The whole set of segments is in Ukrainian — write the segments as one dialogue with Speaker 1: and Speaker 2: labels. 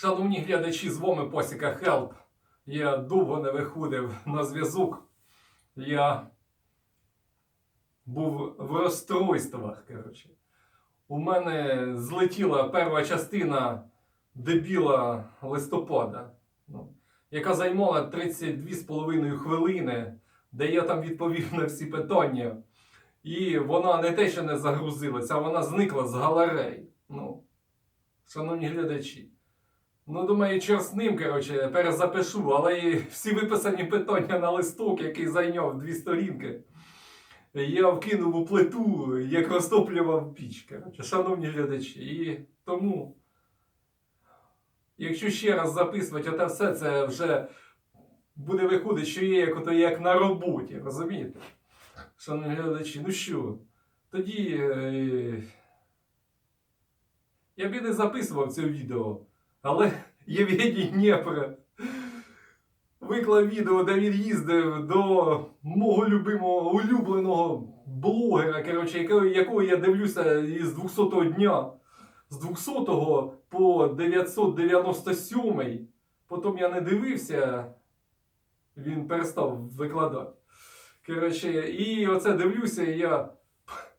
Speaker 1: Шановні глядачі, з вами Посіка Хелп. Я довго не виходив на зв'язок. Я був в розстройствах. Коротше. У мене злетіла перша частина дебіла листопада, ну, яка займала 32,5 хвилини, де я там відповів на всі питання. І вона не те, що не загрузилася, а вона зникла з галерей. Ну, шановні глядачі. Ну, думаю, чор з ним, коротше, перезапишу, але і всі виписані питання на листок, який зайняв дві сторінки, я вкинув у плиту, як розтоплював піч. Коротше, шановні глядачі. І тому, якщо ще раз записувати оте все, це вже буде виходити, що є як, ото, як на роботі, розумієте? Шановні глядачі, ну що, тоді. Е... Я б і не записував це відео. Але Євгеній Дніпро виклав відео, де він їздив до мого любимого улюбленого блогера, коротше, якого, я дивлюся із 200-го дня. З 200-го по 997 Потім я не дивився, він перестав викладати. Коротше, і оце дивлюся, і я.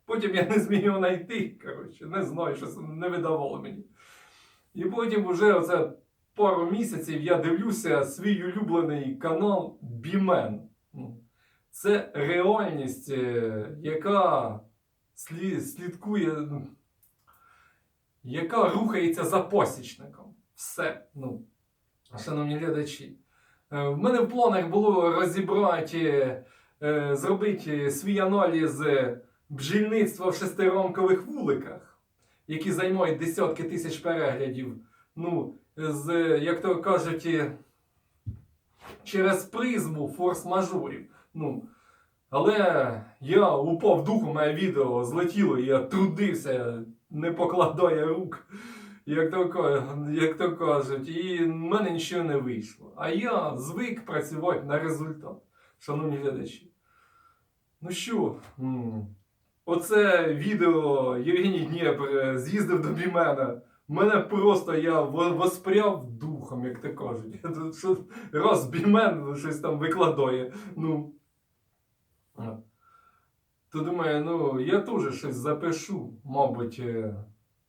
Speaker 1: Потім я не зміг його знайти. Коротше, не знаю, що не видавало мені. І потім уже оце пару місяців я дивлюся свій улюблений канал Бімен. Ну, Це реальність, е, яка слідкує, ну, яка рухається за посічником. Все. Ну, шановні глядачі. Е, В мене в планах було розібрати, е, зробити свій аналіз бджільництва в шестирамкових вуликах які займають десятки тисяч переглядів. Ну, з, як то кажуть, через призму форс-мажорів. Ну, але я упав духом, моє відео злетіло, і я трудився, не покладає рук, як то, як то кажуть, і в мене нічого не вийшло. А я звик працювати на результат, шановні глядачі. Ну що, Оце відео Євгеній Дніпр з'їздив до Бімена. Мене просто я во- воспряв духом, як то кажуть. Що Раз Бімен щось там викладає. Ну. То думаю, ну я теж щось запишу, мабуть, е,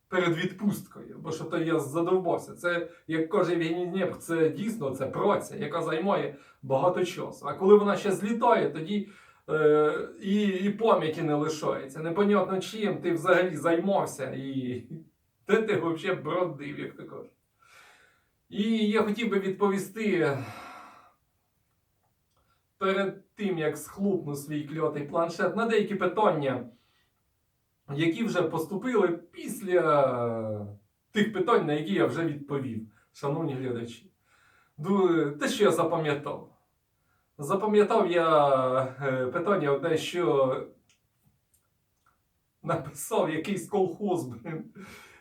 Speaker 1: перед відпусткою. Бо що то я задовбався. Це, як каже Євгеній Дніпр, це дійсно це праця, яка займає багато часу. А коли вона ще злітає, тоді. Е, і, і пам'яті не лишається. Непонятно чим ти взагалі займався і де ти взагалі бродив, як ти кажеш. І я хотів би відповісти перед тим, як схлопну свій кльотий планшет на деякі питання, які вже поступили після тих питань, на які я вже відповів, шановні глядачі. Те, що я запам'ятав. Запам'ятав я е, питання одне, що написав якийсь колхоз,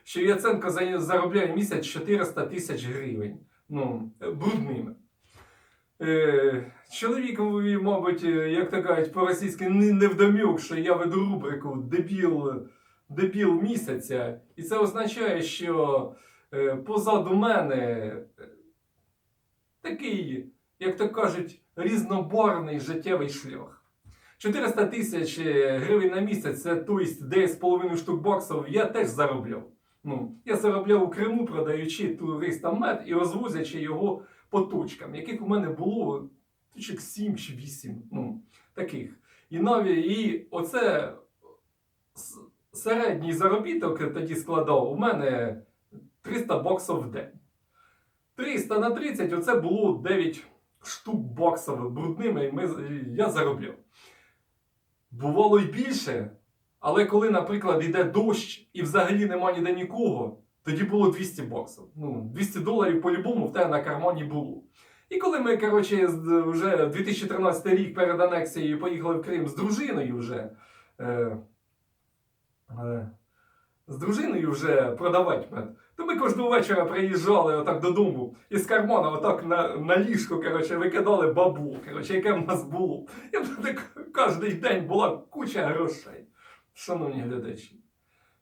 Speaker 1: що Яценко заробляє місяць 400 тисяч гривень. Ну, брудними. Е, чоловікові, мабуть, е, як то кажуть, по-російськи не, вдомюк, що я веду рубрику Дебіл, дебіл місяця. І це означає, що позаду мене такий, як то кажуть, різнобарний життєвий шлях. 400 тисяч е, гривень на місяць, це тобто 9,5 штук баксів, я теж заробляв. Ну, я заробляв у Криму, продаючи туристам мед і розвозячи його по точкам, яких у мене було точок 7 чи 8. Ну, таких. І навіть і оце середній заробіток тоді складав у мене 300 баксів в день. 300 на 30 оце було 9 штук баксів брудними, і ми, я заробляв. Бувало й більше, але коли, наприклад, йде дощ і взагалі нема ніде нікого, тоді було 200 баксів. Ну, 200 доларів по-любому в тебе на кармані було. І коли ми, коротше, вже 2013 рік перед анексією поїхали в Крим з дружиною вже. Е, е, з дружиною вже продавати мед, то ми кожного вечора приїжджали отак додому і з отак на, на ліжко коротше, викидали бабло, коротше, яке в нас було. І так кожен день була куча грошей, шановні глядачі.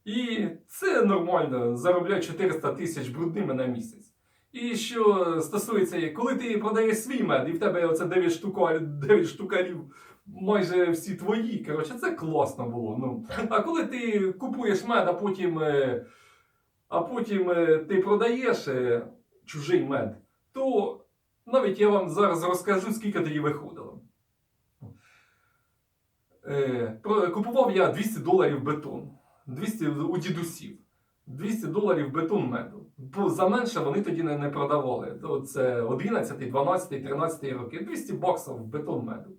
Speaker 1: І це нормально, заробляти 400 тисяч брудними на місяць. І що стосується, коли ти продаєш свій мед, і в тебе оце 9 штука, 9 штукарів, майже всі твої, коротше, це класно було. Ну. А коли ти купуєш мед, а потім, е, а потім е, ти продаєш е, чужий мед, то навіть я вам зараз розкажу, скільки тоді виходило. Е, Купував я 200 доларів бетон. 200 у дідусів. 200 доларів бетон меду. Бо за менше вони тоді не, продавали. Це 11, 12, 13 роки. 200 баксів бетон меду.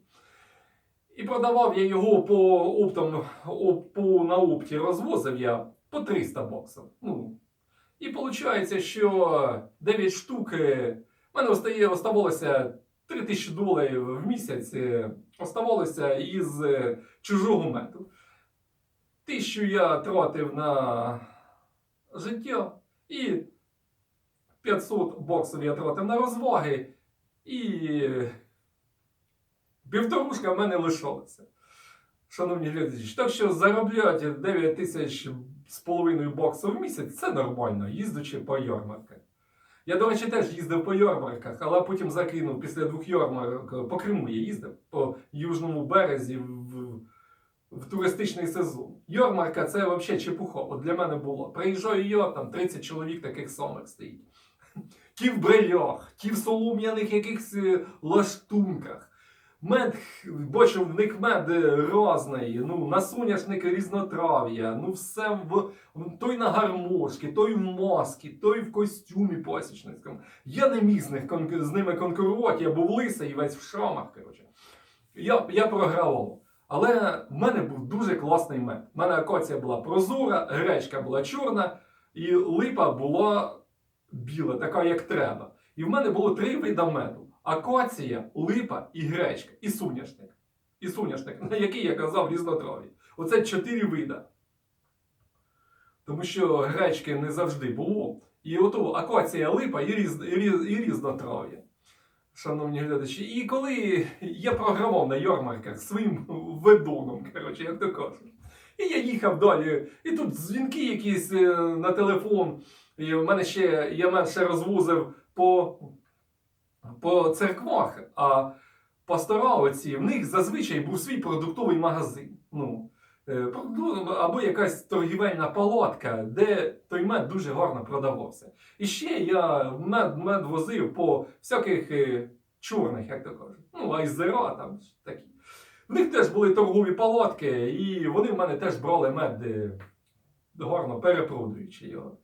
Speaker 1: І продавав я його по оптом, оп, по, на опті розвозив я по 300 баксів. Ну, і виходить, що 9 штук. е, в мене остає, оставалося 3000 доларів в місяць. е, Оставалося із е, чужого меду. Тисячу я тратив на життя і 500 баксів я тратив на розваги, і півторушка в мене лишалася. Шановні глядачі, так що заробляти 9 тисяч з половиною баксів в місяць це нормально, їздячи по ярмарках. Я, до речі, теж їздив по ярмарках, але потім закинув після двох ярмарок по Криму я їздив по Южному березі в, в туристичний сезон. Ярмарка це взагалі чепуха. От для мене було. Приїжджаю я, там 30 чоловік таких самих стоїть. Ті в брелях, ті в солом'яних якихось е, лаштунках. Мед, бачу, в них мед е, разний, ну, на соняшник різнотрав'я, ну все в, той на гармошки, той в масці, той в костюмі пасічницькому. Я не міг з, них, з ними конкурувати, я був лисий весь в шрамах. Я, я програвав. Але в мене був дуже класний мед. У мене акація була прозора, гречка була чорна, і липа була біла, така як треба. І в мене було три вида меду: акація, липа і гречка, і соняшник. І соняшник, на який я казав різнотрав'я. Оце чотири вида. Тому що гречки не завжди було. І ото акація, липа і, різ, і, різ, і різнотрав'я. Шановні глядачі, і коли я програвав на ярмарках своїм ведоном, коротше, як то кажуть. І я їхав далі, і тут дзвінки якісь е, на телефон. І в мене ще я менше розвозив по, по церквах, а пастора оці, в них зазвичай був свій продуктовий магазин. Ну, е, або якась торгівельна палатка, де той мед дуже гарно продавався. І ще я мед, мед возив по всяких е, чорних, як то кажуть. Ну, айзера там такі. В них теж були торгові палатки, і вони в мене теж брали мед е, гарно перепродаючи його.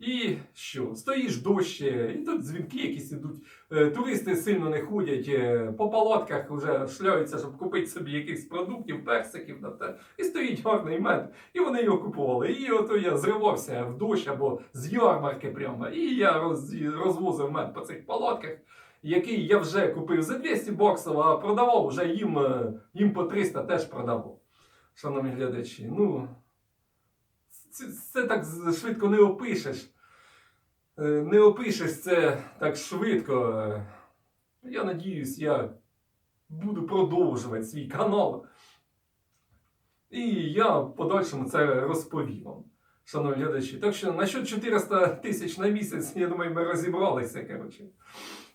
Speaker 1: І що? Стоїш дощ, і тут дзвінки якісь ідуть. Е, Туристи сильно не ходять, е, по палатках вже шляються, щоб купити собі якихось продуктів, персиків на те. І стоїть гарний мед. І вони його купували. І ото я зривався в дощ або з ярмарки прямо. І я роз, розвозив мед по цих палатках, який я вже купив за 200 баксів, а продавав вже їм, е, їм по 300 теж продавав. Шановні глядачі, ну. Це, це так швидко не опишеш. Е, Не опишеш це так швидко. Е, Я надіюсь, я буду продовжувати свій канал. І я в подальшому це розповім вам, шановні глядачі. Так що насчет 400 тисяч на місяць, я думаю, ми розібралися. Коротше.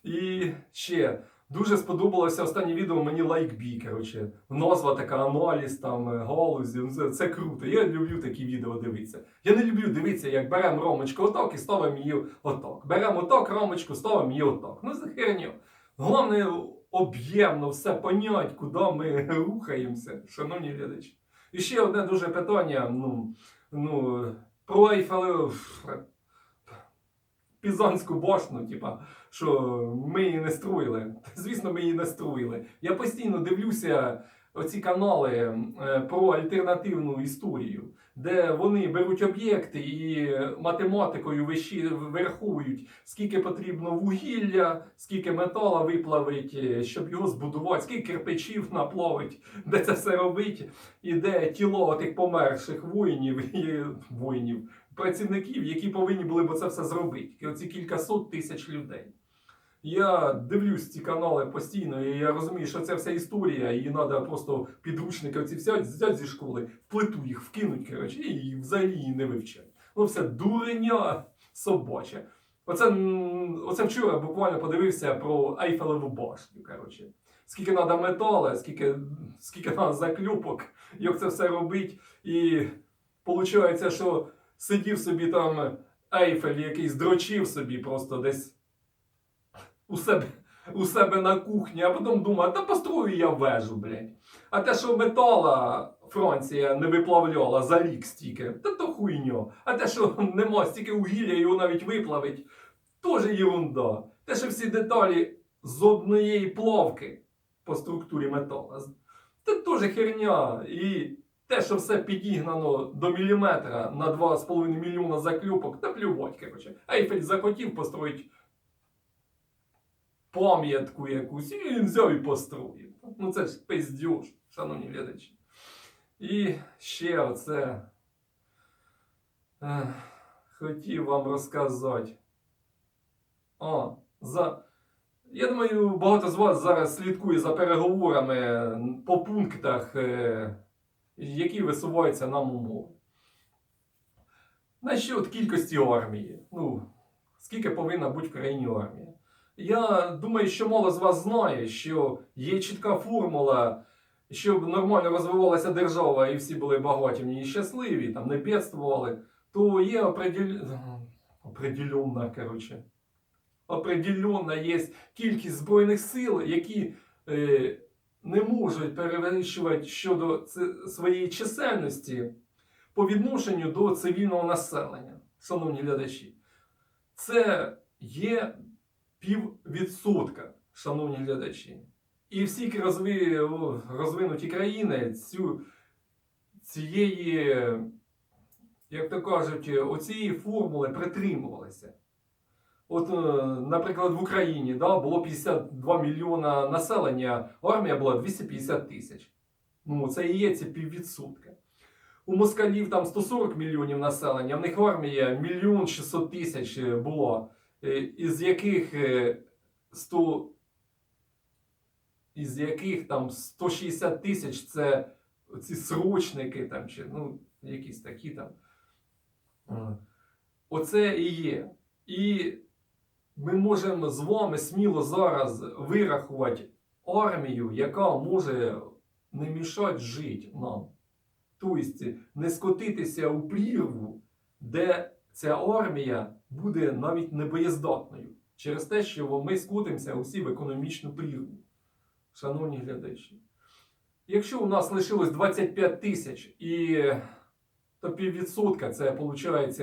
Speaker 1: І ще дуже сподобалося останнє відео мені лайкбі. Коротше. Назва така аналіз, там е, галузі. Ну, Це, це круто. Я люблю такі відео дивитися. Я не люблю дивитися, як беремо ромочку отак і ставимо її отак. Беремо отак ромочку, ставимо її отак. Ну, за херню. Головне об'ємно все понять, куди ми рухаємося, шановні глядачі. І ще одне дуже питання. Ну, ну, про Ейфелеву Пізанську башню, типа, що ми її не строїли. Звісно, ми її не строїли. Я постійно дивлюся оці канали е, про альтернативну історію, де вони беруть об'єкти і математикою вираховують, скільки потрібно вугілля, скільки метала виплавить, е, щоб його збудувати, скільки кирпичів наплавить, де це все робить, і де тіло тих померших воїнів і воїнів, працівників, які повинні були б це все зробити. Оці кількасот тисяч людей. Я дивлюсь ці канали постійно, і я розумію, що це вся історія, і треба просто підручники оці взяти, взяти зі школи, в плиту їх вкинуть, коротше, і взагалі її не вивчать. Ну все дурення собаче. Оце, оце вчора буквально подивився про Ейфелеву башню. Коротше. Скільки треба металу, скільки, скільки треба заклюпок, як це все робить. І виходить, що сидів собі там Ейфель якийсь дрочив собі просто десь у себе, у себе на кухні, а потім думав, та построю я вежу, блядь. А те, що метала Франція не виплавляла за рік стільки, та то хуйня. А те, що нема стільки вугілля, його навіть виплавить, теж єрунда. Те, що всі деталі з однієї плавки по структурі метала, це теж херня. І те, що все підігнано до міліметра на 2,5 мільйона заклюпок, та плювать, коротше. Ейфель захотів построїти пам'ятку якусь, і він взяв і построїв. Ну це ж пиздюш, шановні глядачі. І ще оце ех, хотів вам розказати. О, за... Я думаю, багато з вас зараз слідкує за переговорами по пунктах, е, які висуваються нам умови. Насчет кількості армії. Ну, скільки повинна бути в країні армія. Я думаю, що мало з вас знає, що є чітка формула, щоб нормально розвивалася держава і всі були багаті і щасливі, там не бідствували, то є определенна, коротше, определенна є кількість збройних сил, які е, не можуть перевищувати щодо своєї чисельності по відношенню до цивільного населення, шановні глядачі. Це є піввідсотка, шановні глядачі. І всі розви... розвинуті країни цю... цієї, як то кажуть, оцієї формули притримувалися. От, е, наприклад, в Україні да, було 52 мільйона населення, армія була 250 тисяч. Ну, це і є ці піввідсотка. У москалів там 140 мільйонів населення, в них армія мільйон 600 тисяч е, було, е, із яких е, 100, із яких там 160 тисяч це ці срочники там, чи ну, якісь такі там. Е, Оце і є. І ми можемо з вами сміло зараз вирахувати армію, яка може не мішати жити нам. Тобто не скотитися у прірву, де ця армія буде навіть небоєздатною через те, що ми скотимося усі в економічну прірву. Шановні глядачі. Якщо у нас лишилось 25 тисяч і то піввідсотка це виходить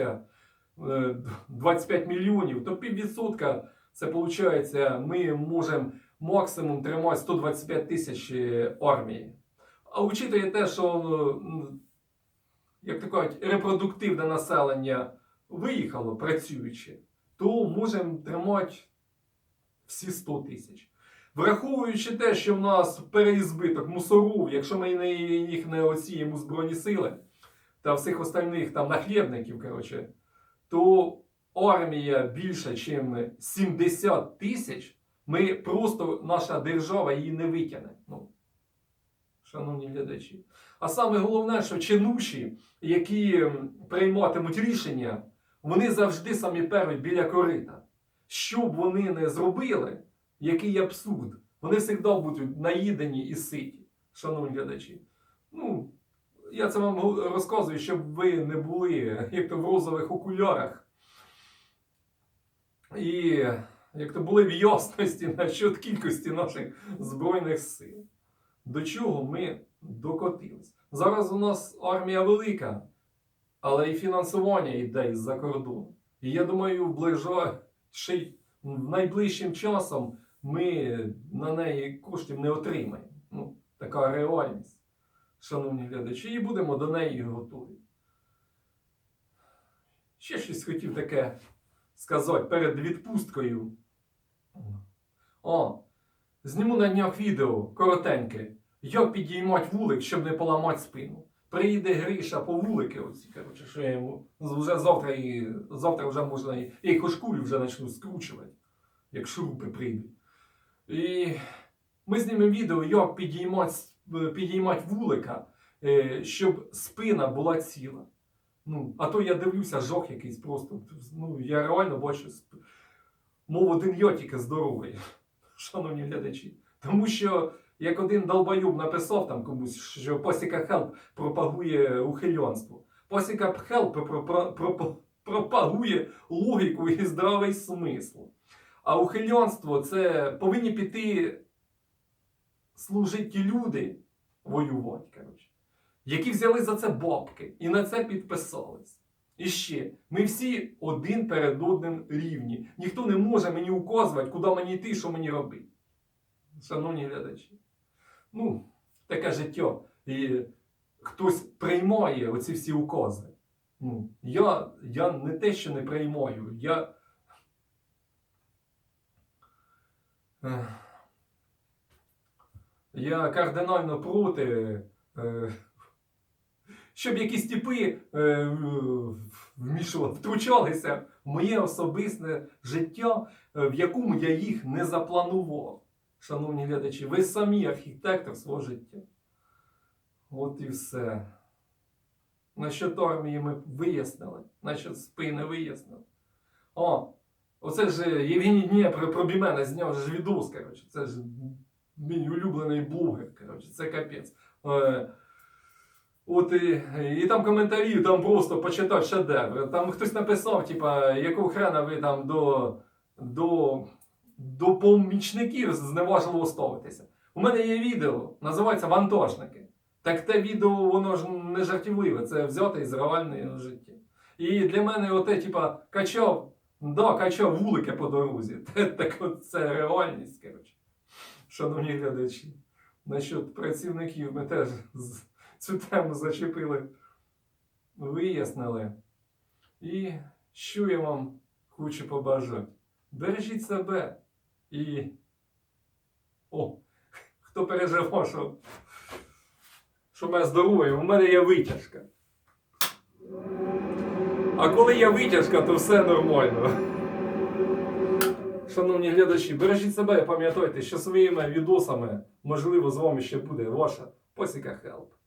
Speaker 1: 25 мільйонів, то піввідсотка це виходить, ми можемо максимум тримати 125 тисяч е, армії. А учитує те, що, як то кажуть, репродуктивне населення виїхало працюючи, то можемо тримати всі 100 тисяч. Враховуючи те, що в нас переізбиток мусорів, якщо ми їх не оціємо Збройні сили та всіх остальних там нахлєбників, коротше, то армія більша, ніж 70 тисяч, ми просто, наша держава її не витягне. Ну, шановні глядачі. А саме головне, що чинуші, які прийматимуть рішення, вони завжди самі перві біля корита. Що б вони не зробили, який абсурд, вони завжди будуть наїдені і ситі, шановні глядачі. Ну, я це вам розказую, щоб ви не були як то в розових окулярах. І як то були в ясності насчет кількості наших збройних сил. До чого ми докотились? Зараз у нас армія велика, але і фінансування йде із-за кордону. І я думаю, в ближайший, в найближчим часом ми на неї коштів не отримаємо. Ну, така реальність, шановні глядачі, і будемо до неї готові. Ще щось хотів таке сказати перед відпусткою. О, зніму на днях відео коротеньке, як підіймати вулик, щоб не поламати спину. Приїде Гриша по вулики, оці, коротше, що я йому вже завтра, і, завтра вже можна і я їх ошкурю вже почну скручувати, як шурупи прийдуть. І ми знімемо відео, як підіймати, підіймати вулика, е, щоб спина була ціла. Ну, а то я дивлюся, жох якийсь просто. Ну, я реально бачу, мов один я здоровий, шановні глядачі. Тому що як один долбоюб написав там комусь, що Посіка Хелп пропагує ухильонство. Посіка Хелп пропа- пропа- пропагує логіку і здравий смисл. А ухильонство це повинні піти служити ті люди воювати, коротше, які взяли за це бабки і на це підписались. І ще, ми всі один перед одним рівні. Ніхто не може мені указувати, куди мені йти, що мені робити. Шановні глядачі. Ну, таке життя. І хтось приймає оці всі укази. Ну, я, я не те, що не приймаю, я. Я кардинально проти, е, щоб якісь типи е, втручалися в моє особисте життя, е, в якому я їх не запланував. Шановні глядачі, ви самі архітектор свого життя. От і все. Насчет армії ми вияснили, насчет спини вияснили. О, оце ж Євгеній Дніпро про Бімена зняв ж відос, коротше. Це ж мій улюблений блогер, коротше, це капець. Е, От і, і там коментарі, там просто почитати шедевр. Там хтось написав, типа, якого хрена ви там до, до, до помічників зневажливо ставитеся. У мене є відео, називається Вантажники. Так те відео, воно ж не жартівливе, це взяте із реального життя. І для мене оте, типа, качав, да, качав вулики по дорозі. Так це реальність, коротше. Шановні глядачі, насчет працівників ми теж цю тему зачепили, вияснили. І що я вам хочу побажати? Бережіть себе і. О, хто переживав, що, що мене здоров'я, у мене є витяжка. А коли є витяжка, то все нормально. Шановні глядачі, бережіть себе і пам'ятайте, що своїми відосами, можливо, з вами ще буде ваша посіка Хелп.